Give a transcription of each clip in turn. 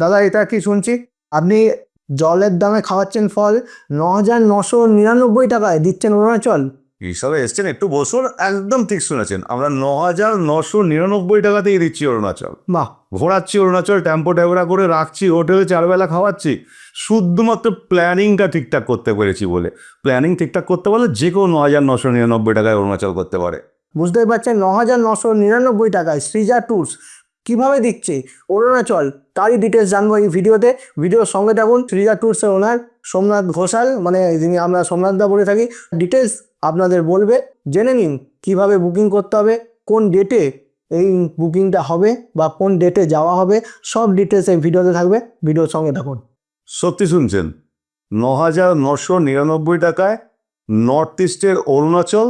দাদা এটা কি শুনছি? আপনি জলের দামে খাওয়াচ্ছেন ফল ন হাজার নশো নিরানব্বই টাকায় দিচ্ছেন অরুণাচল। হিসাবে এসছেন? একটু বসুন একদম ঠিক শুনেছেন। আমরা ন হাজার নশো নিরানব্বই টাকাতেই দিচ্ছি অরুণাচল। বাহ। ঘোরাচ্ছি অরুণাচল টেম্পো ট্যাবরা করে রাখছি হোটেলে চারবেলা খাওয়াচ্ছি। শুধুমাত্র প্ল্যানিংটা ঠিকঠাক করতে পেরেছি বলে। প্ল্যানিং ঠিকঠাক করতে পারলে যে কেউ ন হাজার নশো নিরানব্বই টাকায় অরুণাচল করতে পারে। বুঝতেই পারছেন ন হাজার নশো নিরানব্বই টাকায় শ্রীজা ট্যুরস কীভাবে দিচ্ছে? অরুণাচল তারই ডিটেলস জানব এই ভিডিওতে। ভিডিওর সঙ্গে থাকুন সৃজা ট্যুরসের ওনার সোমনাথ ঘোষাল মানে যিনি আমরা সোমনাথদা বলে থাকি। ডিটেলস আপনাদের বলবে। জেনে নিন, কীভাবে বুকিং করতে হবে, কোন ডেটে এই বুকিংটা হবে, বা কোন ডেটে যাওয়া হবে, সব ডিটেলস এই ভিডিওতে থাকবে। ভিডিওর সঙ্গে থাকুন। সত্যি শুনছেন ন হাজার নশো নিরানব্বই টাকায় নর্থ ইস্টের অরুণাচল,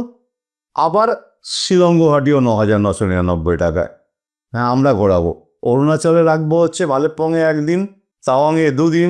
আবার শিলং গুয়াহাটিও ন হাজার নশো নিরানব্বই টাকায়। হ্যাঁ আমরা ঘোরাবো। অরুণাচলে রাখব হচ্ছে ভালেপংয়ে একদিন, তাওয়াংয়ে দুদিন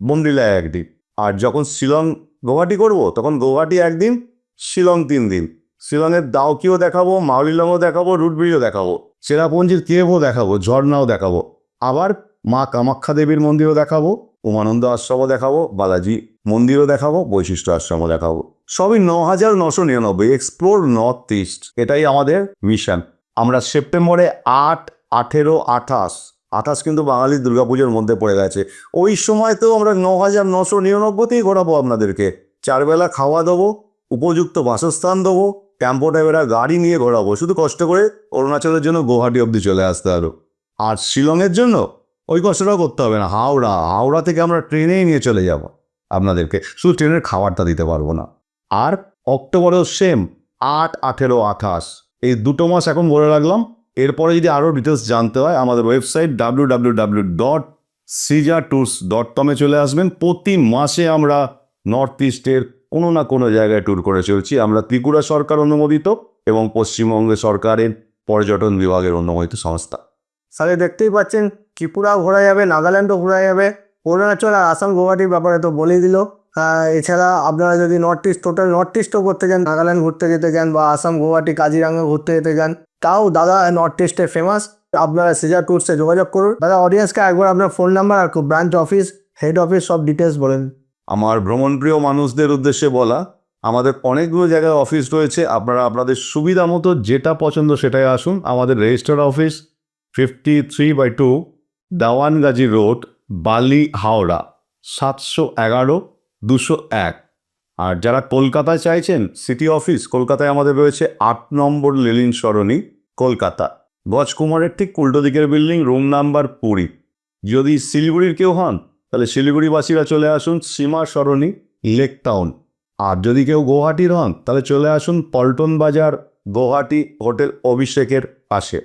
বন্দিলায় একদিন। আর যখন শিলং গৌহাটি করব, তখন গৌহাটি একদিন, শিলং তিন দিন শিলংয়ের দাওকিও দেখাবো মাউলিলংও দেখাবো রুট ব্রিজও দেখাবো। চেরাপুঞ্জির কেভও দেখাবো, ঝর্ণাও দেখাবো। আবার মা কামাখ্যা দেবীর মন্দিরও দেখাবো, উমানন্দ আশ্রমও দেখাবো, বালাজি মন্দিরও দেখাবো, বৈশিষ্ট্য আশ্রমও দেখাবো। সবই ন হাজার নশো নিরানব্বই এক্সপ্লোর নর্থ ইস্ট এটাই আমাদের মিশন আমরা সেপ্টেম্বরে আট, আঠেরো, আঠাশ আঠাশ কিন্তু বাঙালির দুর্গাপুজোর মধ্যে পড়ে গেছে। ওই সময় তো আমরা ন হাজার নশো নিরানব্বইতেই ঘোরাবো আপনাদেরকে। চারবেলা খাওয়া দেবো, উপযুক্ত বাসস্থান দেবো ক্যাম্পো টাইপের গাড়ি নিয়ে ঘোরাবো। শুধু কষ্ট করে অরুণাচলের জন্য গুয়াহাটি অবধি চলে আসতে হবে। আর শিলংয়ের জন্য ওই কষ্টটাও করতে হবে না। হাওড়া হাওড়া থেকে আমরা ট্রেনেই নিয়ে চলে যাব আপনাদেরকে। শুধু ট্রেনের খাবারটা দিতে পারব না। আর অক্টোবরেও সেম আট, আঠেরো, আঠাশ। এই দুটো মাস এখন বলে রাখলাম। এরপরে যদি আরও ডিটেলস জানতে হয়, আমাদের website W W W dot Siza tours dot কমে চলে আসবেন। প্রতি মাসে আমরা নর্থ ইস্টের কোনো না কোনো জায়গায় ট্যুর করে চলছি। আমরা ত্রিপুরা সরকার অনুমোদিত এবং পশ্চিমবঙ্গ সরকারের পর্যটন বিভাগের অনুমোদিত সংস্থা। তাহলে দেখতেই পাচ্ছেন ত্রিপুরাও ঘোরা যাবে, নাগাল্যান্ডও ঘোরা যাবে। অরুণাচল আর আসাম গুয়াহাটির ব্যাপারে তো বলেই দিল। এছাড়া আপনারা যদি নর্থ ইস্ট টোটাল নর্থ ইস্টও করতে চান নাগাল্যান্ড ঘুরতে যেতে চান বা আসাম গুয়াহাটি কাজিরাঙ্গা ঘুরতে যেতে চান তাও দাদা নর্থ ইস্টে ফেমাস আপনারা সিজার ট্যুরসে যোগাযোগ করুন। দাদা অডিয়েন্সকে একবার আপনার ফোন নাম্বার আর ব্রাঞ্চ অফিস হেড অফিস সব ডিটেলস বলেন। আমার ভ্রমণপ্রিয় মানুষদের উদ্দেশ্যে বলা, আমাদের অনেকগুলো জায়গায় অফিস রয়েছে। আপনারা আপনাদের সুবিধা মতো যেটা পছন্দ সেটাই আসুন। আমাদের register office fifty three by two Dewangazi road Bally Howrah সাতশো এগারো। দুশো এক। আর যারা কলকাতায় চাইছেন সিটি অফিস কলকাতায় আমাদের রয়েছে আট নম্বর লেলিন সরণি, কলকাতা। গজকুমারের ঠিক উল্টো দিকের বিল্ডিং, রুম নাম্বার কুড়ি। যদি শিলিগুড়ির কেউ হন, তাহলে শিলিগুড়িবাসীরা চলে আসুন সীমা সরণি লেক টাউন আর যদি কেউ গৌহাটির হন, তাহলে চলে আসুন পল্টন বাজার, গৌহাটি হোটেল অভিষেকের পাশে।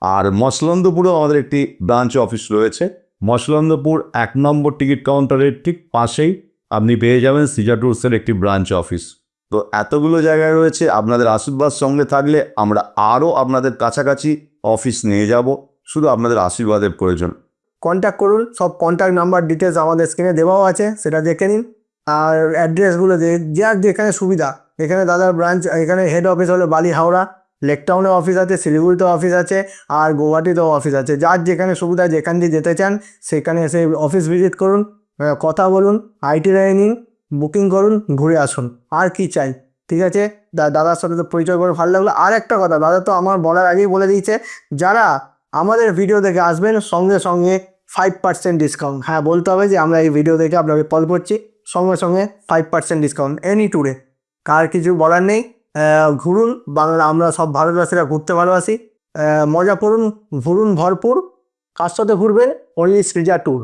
আর মসলন্দপুরেও আমাদের একটি ব্রাঞ্চ অফিস রয়েছে। মসলন্দপুর এক নম্বর টিকিট কাউন্টারের ঠিক পাশেই আপনি পেয়ে যাবেন সিজা ট্যুরসের একটি ব্রাঞ্চ অফিস তো এতগুলো জায়গায় রয়েছে, আপনাদের আশীর্বাদ সঙ্গে থাকলে আমরা আরও আপনাদের কাছাকাছি অফিস নিয়ে যাব। শুধু আপনাদের আশীর্বাদের প্রয়োজন। কন্ট্যাক্ট করুন, সব কন্ট্যাক্ট নাম্বার ডিটেলস আমাদের স্ক্রিনে দেওয়াও আছে, সেটা দেখে নিন। আর অ্যাড্রেসগুলো যার যেখানে সুবিধা, এখানে দাদার ব্রাঞ্চ এখানে হেড অফিস হলো বালি হাওড়া লেকটাউনে অফিস আছে, শিলিগুড়িতেও অফিস আছে, আর গৌহাটিতেও অফিস আছে। যার যেখানে সুবিধা যেখান দিয়ে যেতে চান, সেখানে এসে অফিস ভিজিট করুন। কথা বলুন আইটিআই নিন বুকিং করুন, ঘুরে আসুন। আর কি চাই? ঠিক আছে? দাদার সাথে তো পরিচয় করে ভালো লাগল। আর একটা কথা, দাদা তো আমার বলার আগেই বলে দিয়েছে, যারা আমাদের ভিডিও দেখে আসবেন, সঙ্গে সঙ্গে ফাইভ পার্সেন্ট ডিসকাউন্ট হ্যাঁ বলতে হবে যে আমরা এই ভিডিও দেখে আপনাকে কল করছি, সঙ্গে সঙ্গে ফাইভ পার্সেন্ট ডিসকাউন্ট এনি ট্যুরে কার কিছু বলার নেই। ঘুরুন, বাংলা আমরা সব ভারতবাসীরা ঘুরতে ভালোবাসি। মজা করুন, ঘুরুন ভরপুর। কার সাথে ঘুরবেন? Only Srija tour